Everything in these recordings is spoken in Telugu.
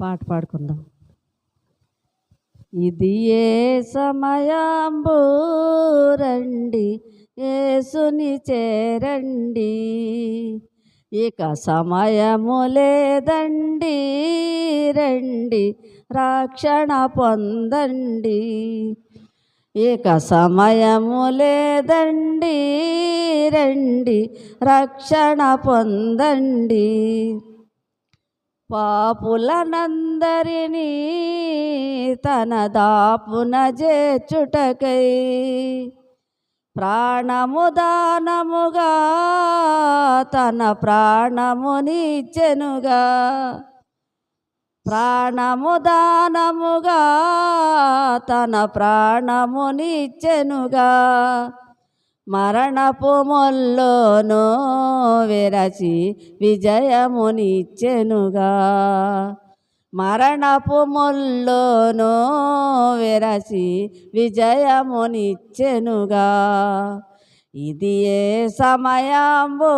పాట పాడుకుందాం. ఇది ఏ సమయాంబు రండి ఏసుని చేరండి. ఇక సమయము లేదండి రండి రక్షణ పొందండి. ఇక సమయము లేదండి రండి రక్షణ పొందండి. పాపులనందరినీ తన దాపున చేచుటకై ప్రాణము దానముగా తన ప్రాణమునిచ్చెనుగా ప్రాణము దానముగా తన ప్రాణమునిచ్చెనుగా మరణపు మొల్లోనో విరచి విజయమునిచ్చెనుగా. మరణపు మొల్లోనో విరచి విజయమునిచ్చెనుగా. ఇది ఏ సమయంబో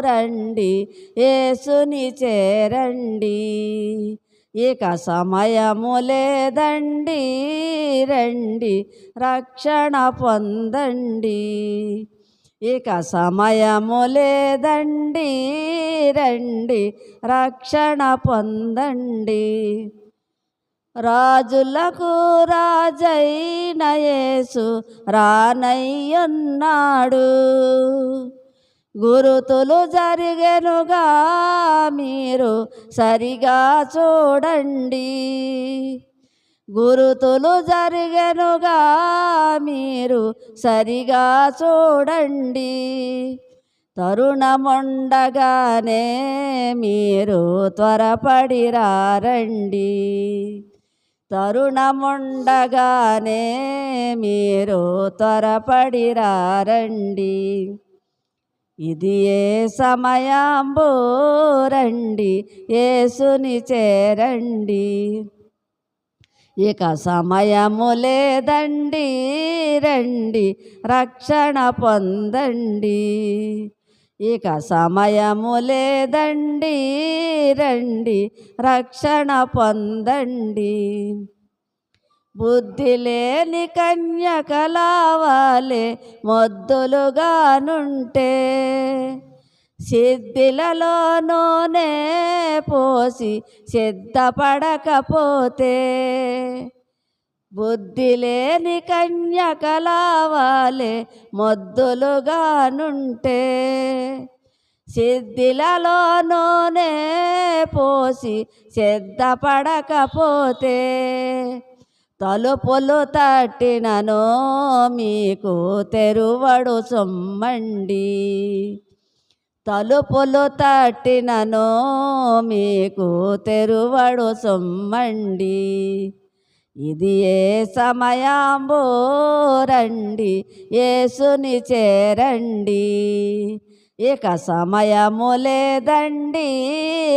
రండి యేసుని చేరండి. ఇక సమయము లేదండి రండి రక్షణ పొందండి. ఇక సమయము లేదండి రండి రక్షణ పొందండి. రాజులకు రాజైన యేసు రానయ్యున్నాడు. గురుతులు జరిగెనుగా మీరు సరిగా చూడండి. గురుతులు జరిగెనుగా మీరు సరిగా చూడండి. తరుణముండగానే మీరు త్వరపడి రారండి తరుణముండగానే మీరు త్వరపడి రారండి ఇది ఏ సమయంబో రండి ఏసుని చేరండి. ఇక సమయము లేదండి రండి రక్షణ పొందండి. ఇక సమయము లేదండి రండి రక్షణ పొందండి. బుద్ధి లేని కన్యకలావాలే మొద్దులుగానుంటే. సిద్ధిలలోనూనే పోసి సిద్ధపడకపోతే. బుద్ధి లేని కన్యకలావాలే మొద్దులుగానుంటే. సిద్ధిలలోనూనే పోసి సిద్ధపడకపోతే. తలుపులు తట్టినను మీకు తెరువడు సొమ్మండి. తలుపులు తట్టినను మీకు తెరువడు సొమ్మండి. ఇది ఏ సమయాంబో రండి ఏసుని చేరండి. ఇక సమయము లేదండి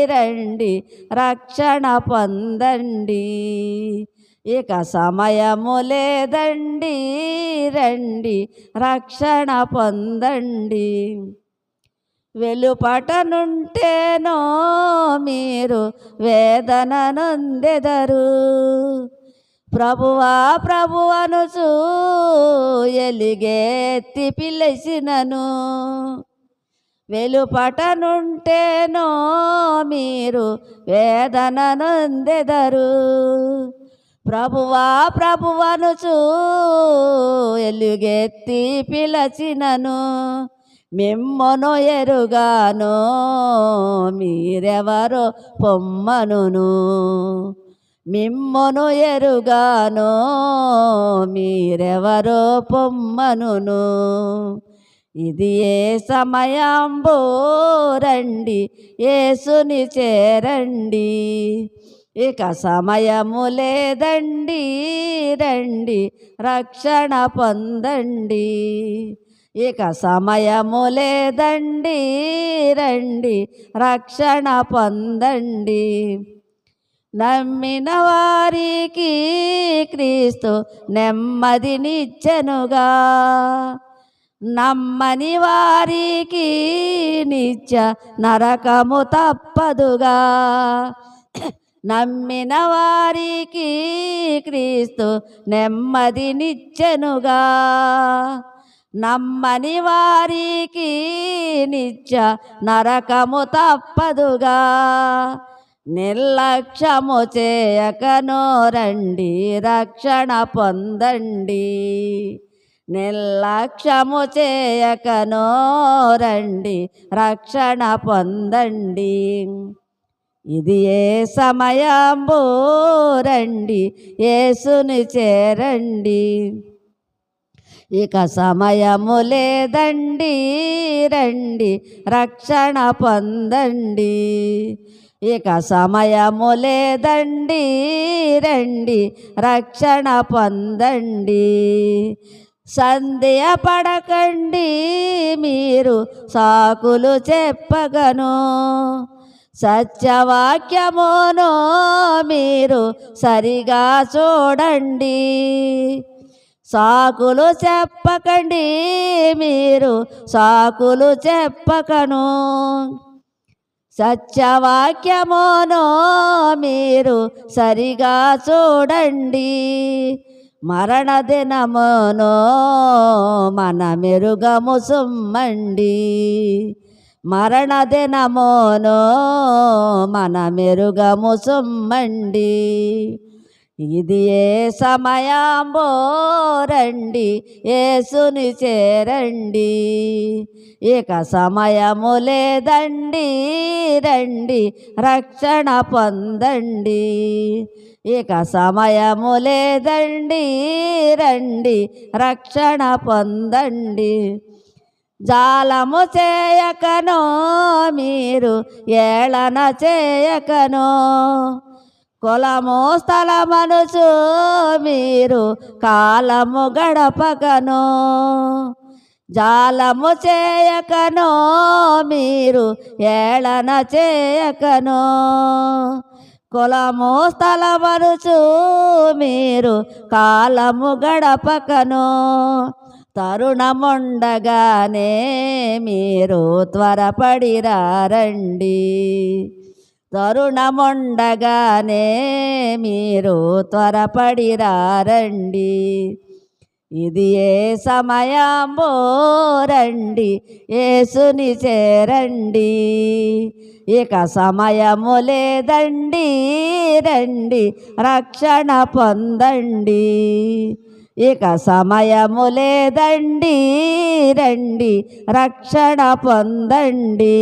రండి రక్షణ పొందండి. ఇక సమయము లేదండి రండి రక్షణ పొందండి. వెలుపటనుంటేనో మీరు వేదన నొందెదరు. ప్రభువా ప్రభువనుచు చూయలిగేత్తి పిలిచినను. వెలుపటనుంటేనో మీరు వేదన నొందెదరు. ప్రభువా ప్రభువనుచు ఎలుగెత్తి పిలచినను మిమ్మను ఎరుగాను మీరెవరు పొమ్మనును. మిమ్మను ఎరుగాను మీరెవరో పొమ్మనును. ఇది ఏ సమయంబో రండి ఏసుని చేరండి. ఇక సమయము లేదండి రండి రక్షణ పొందండి. ఇక సమయము లేదండి రండి రక్షణ పొందండి. నమ్మిన వారికి క్రీస్తు నెమ్మదినిచ్చనుగా నమ్మని వారికి నిత్య నరకము తప్పదుగా. నమ్మిన వారికి క్రీస్తు నెమ్మదినిచ్చెనుగా నమ్మని వారికి నిత్య నరకము తప్పదుగా. నిర్లక్ష్యము చేయకనో రండి రక్షణ పొందండి. నిర్లక్ష్యము చేయకనో రండి రక్షణ పొందండి. ఇది ఏ సమయంబు రండి యేసుని చేరండి. ఇక సమయము లేదండి రండి రక్షణ పొందండి. ఇక సమయము లేదండి రండి రక్షణ పొందండి. సందేహ పడకండి మీరు సాకులు చెప్పగను. సత్యవాక్యమును మీరు సరిగా చూడండి. సాకులు చెప్పకండి మీరు సాకులు చెప్పకను. సత్యవాక్యమును మీరు సరిగా చూడండి. మరణ దినమును మన మెరుగము సుమ్మండి. మరణ దినమోనో మన మెరుగము సుమ్మండి. ఇది ఏ సమయాంబో రండి చేరండి. ఇక సమయము లేదండి రండి రక్షణ పొందండి. ఇక సమయము లేదండి రండి రక్షణ పొందండి. జాలము చేయకనో మీరు ఏళన చేయకనో. కులము స్థలమనుచు మీరు కాలము గడపకను. జాలము చేయకను మీరు ఏళన చేయకను. కులము స్థలమనుచు మీరు కాలము గడపకను. తరుణముండగానే మీరు త్వరపడి రండి తరుణముండగానే మీరు త్వరపడి రండి ఇది ఏ సమయంబో రండి ఏసుని చేరండి. ఇక సమయము లేదండి రండి రక్షణ పొందండి. ఇక సమయము లేదండి రండి రక్షణ పొందండి.